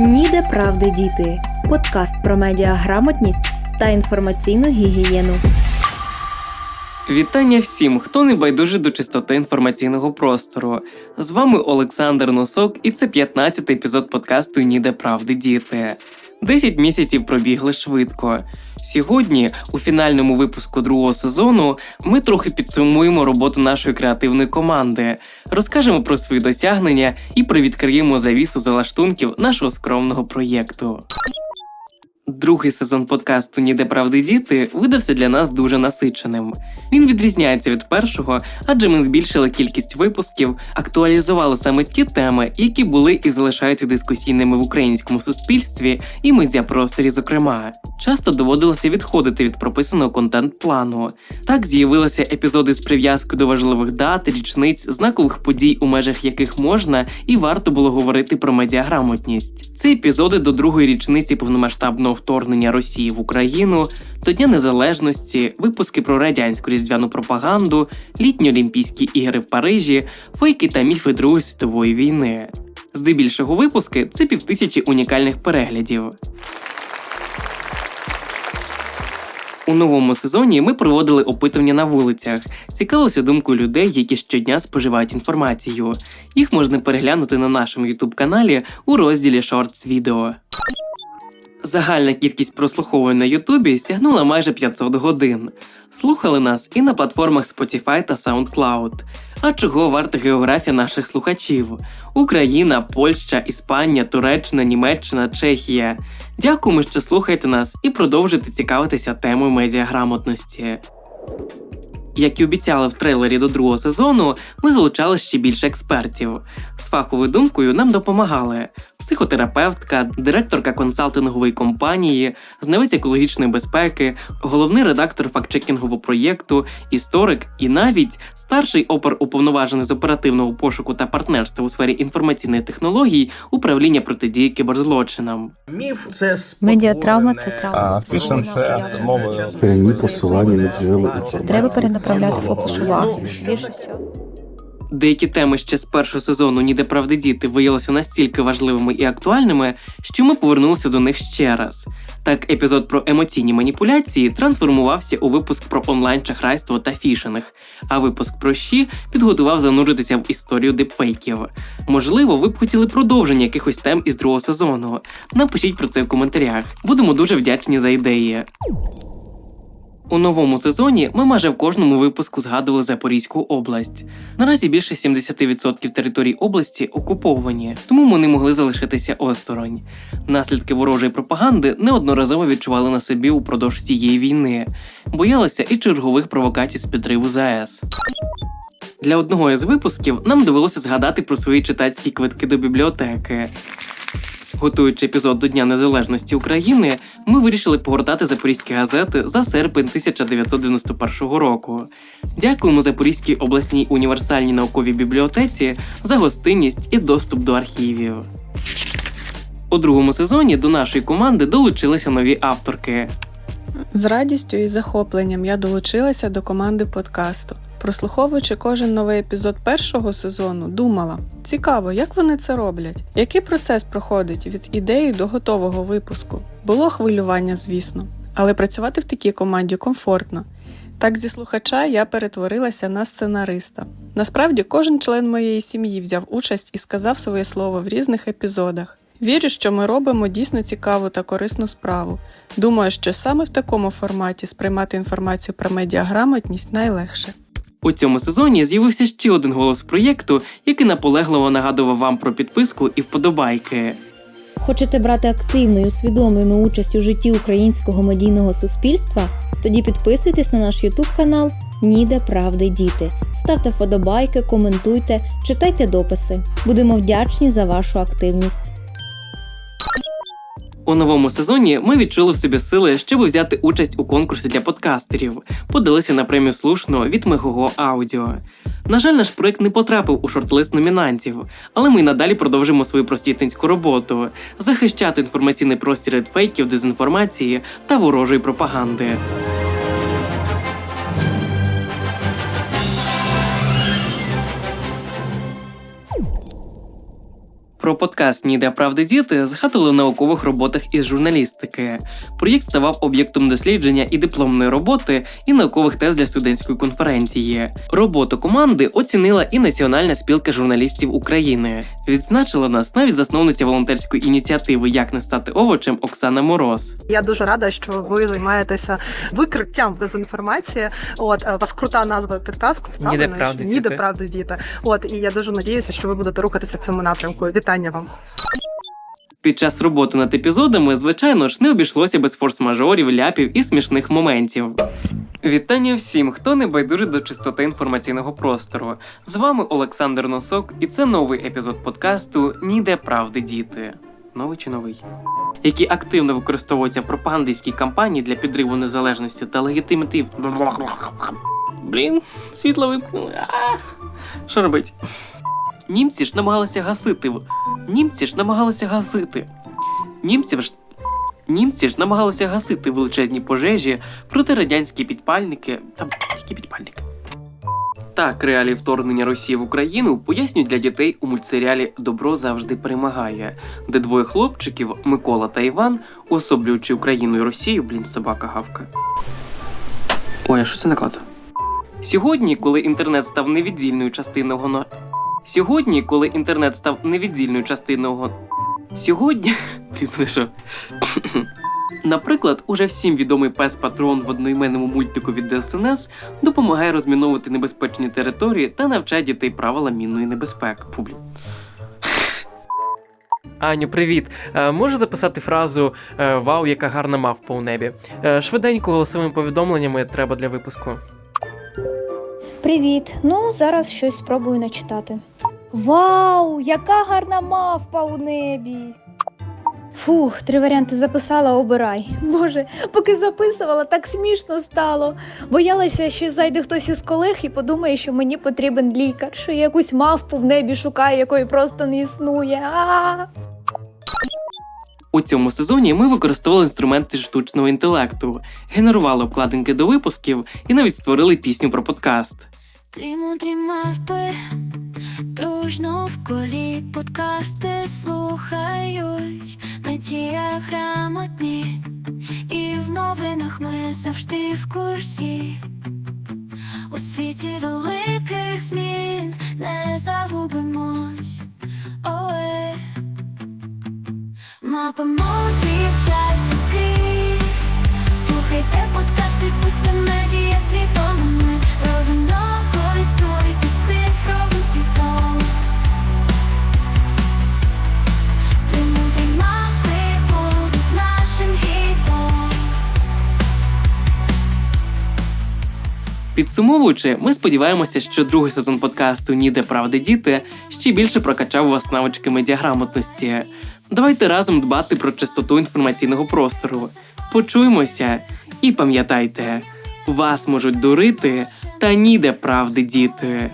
Ніде правди діти. Подкаст про медіаграмотність та інформаційну гігієну. Вітання всім, хто не байдужий до чистоти інформаційного простору. З вами Олександр Носок, і це 15-й епізод подкасту Ніде правди діти. 10 місяців пробігли швидко. Сьогодні, у фінальному випуску другого сезону, ми трохи підсумуємо роботу нашої креативної команди, розкажемо про свої досягнення і привідкриємо завісу залаштунків нашого скромного проєкту. Другий сезон подкасту Ніде правди діти видався для нас дуже насиченим. Він відрізняється від першого, адже ми збільшили кількість випусків, актуалізували саме ті теми, які були і залишаються дискусійними в українському суспільстві і медіапросторі, зокрема. Часто доводилося відходити від прописаного контент-плану. Так з'явилися епізоди з прив'язкою до важливих дат, річниць, знакових подій, у межах яких можна і варто було говорити про медіаграмотність. Це епізоди до другої річниці повномасштабного вторгнення Росії в Україну, до Дня Незалежності, випуски про радянську різдвяну пропаганду, літні Олімпійські ігри в Парижі, фейки та міфи Другої світової війни. Здебільшого випуски це півтисячі унікальних переглядів. У новому сезоні ми проводили опитування на вулицях, цікавилися думкою людей, які щодня споживають інформацію. Їх можна переглянути на нашому youtube каналі у розділі Shorts відео. Загальна кількість прослуховувань на Ютубі сягнула майже 500 годин. Слухали нас і на платформах Spotify та SoundCloud. А чого варта географія наших слухачів? Україна, Польща, Іспанія, Туреччина, Німеччина, Чехія. Дякуємо, що слухаєте нас і продовжуєте цікавитися темою медіаграмотності. Як і обіцяли в трейлері до другого сезону, ми залучали ще більше експертів. З фаховою думкою нам допомагали психотерапевтка, директорка консалтингової компанії, знавець екологічної безпеки, головний редактор фактчекінгового проєкту, історик і навіть старший опер уповноважений з оперативного пошуку та партнерства у сфері інформаційних технологій управління протидії кіберзлочинам. Міф це Медіатравма це травма. А фішинг це. Прямі посилання на джерела інформації. Треба перенаправляти фокус. Більше. Деякі теми ще з першого сезону Ніде правди діти виявилися настільки важливими і актуальними, що ми повернулися до них ще раз. Так, епізод про емоційні маніпуляції трансформувався у випуск про онлайн-шахрайство та фішинг, а випуск про щі підготував зануритися в історію дипфейків. Можливо, ви б хотіли продовження якихось тем із другого сезону. Напишіть про це в коментарях. Будемо дуже вдячні за ідеї. У новому сезоні ми майже в кожному випуску згадували Запорізьку область. Наразі більше 70% територій області окуповані, тому ми не могли залишитися осторонь. Наслідки ворожої пропаганди неодноразово відчували на собі упродовж цієї війни, боялися і чергових провокацій з підриву ЗАЕС. Для одного із випусків нам довелося згадати про свої читацькі квитки до бібліотеки. Готуючи епізод до Дня Незалежності України, ми вирішили погортати запорізькі газети за серпень 1991 року. Дякуємо Запорізькій обласній універсальній науковій бібліотеці за гостинність і доступ до архівів. У другому сезоні до нашої команди долучилися нові авторки. З радістю і захопленням я долучилася до команди подкасту. Прослуховуючи кожен новий епізод першого сезону, думала: цікаво, як вони це роблять, який процес проходить від ідеї до готового випуску. Було хвилювання, звісно, але працювати в такій команді комфортно. Так, зі слухача я перетворилася на сценариста. Насправді, кожен член моєї сім'ї взяв участь і сказав своє слово в різних епізодах. Вірю, що ми робимо дійсно цікаву та корисну справу. Думаю, що саме в такому форматі сприймати інформацію про медіаграмотність найлегше. У цьому сезоні з'явився ще один голос проєкту, який наполегливо нагадував вам про підписку і вподобайки. Хочете брати активну і усвідомлену участь у житті українського медійного суспільства? Тоді підписуйтесь на наш YouTube канал Ніде правди діти. Ставте вподобайки, коментуйте, читайте дописи. Будемо вдячні за вашу активність. У новому сезоні ми відчули в собі сили, щоб взяти участь у конкурсі для подкастерів, подалися на премію слушно від Мегого Аудіо. На жаль, наш проект не потрапив у шорт-лист номінантів, але ми надалі продовжимо свою просвітницьку роботу захищати інформаційний простір від фейків, дезінформації та ворожої пропаганди. Про подкаст Ніде правди діти згадували в наукових роботах із журналістики. Проєкт ставав об'єктом дослідження і дипломної роботи, і наукових тез для студентської конференції. Роботу команди оцінила і Національна спілка журналістів України. Відзначила нас навіть засновниця волонтерської ініціативи Як не стати овочем Оксана Мороз. Я дуже рада, що ви займаєтеся викриттям дезінформації. От е, вас крута назва підказку. Ніде правди Ніде діти». правди діти. От і я дуже надіюся, що ви будете рухатися в цьому напрямку. Вітання вам. Під час роботи над епізодами, звичайно ж, не обійшлося без форс-мажорів, ляпів і смішних моментів. Вітання всім, хто не байдужий до чистоти інформаційного простору. З вами Олександр Носок, і це новий епізод подкасту Ніде правди діти. Новий чи новий? Які активно використовуються в пропагандистській кампанії для підриву незалежності та легітимітив. Блін, світло вимкнули. Що робить? Німці ж намагалися гасити. Німці ж намагалися гасити. Німці ж Німці ж намагалися гасити величезні пожежі проти радянські підпальники. Та які підпальники. Так, реалії вторгнення Росії в Україну пояснюють для дітей у мультсеріалі Добро завжди перемагає, де двоє хлопчиків Микола та Іван, уособлюючи Україну і Росію, блін, собака гавка. Ой, а що це наклад? Сьогодні, коли інтернет став невіддільною частиною. Сьогодні, коли інтернет став невіддільною частиною Сьогодні. Блін, що? Наприклад, уже всім відомий пес Патрон в одноіменному мультику від ДСНС допомагає розміновувати небезпечні території та навчає дітей правила мінної небезпеки. Публі. Аню, привіт. Е, можу записати фразу е, Вау, яка гарна мавпа у небі. Е, швиденько голосовими повідомленнями треба для випуску. Привіт. Ну, зараз щось спробую начитати. Вау, яка гарна мавпа у небі. Фух, три варіанти записала, обирай. Боже, поки записувала, так смішно стало. Боялася, що зайде хтось із колег і подумає, що мені потрібен лікар, що я якусь мавпу в небі шукаю, якої просто не існує. А-а-а. У цьому сезоні ми використовували інструменти штучного інтелекту, генерували обкладинки до випусків і навіть створили пісню про подкаст. Три мудрі мавпи дружно в колі подкасти слухають. Як грамотні, і в новинах ми завжди в курсі. У світі великих змін не загубимось. Ой. Мапа мудрі Підсумовуючи, ми сподіваємося, що другий сезон подкасту Ніде правди діти ще більше прокачав вас навички медіаграмотності. Давайте разом дбати про чистоту інформаційного простору. Почуємося і пам'ятайте, вас можуть дурити, та ніде правди діти.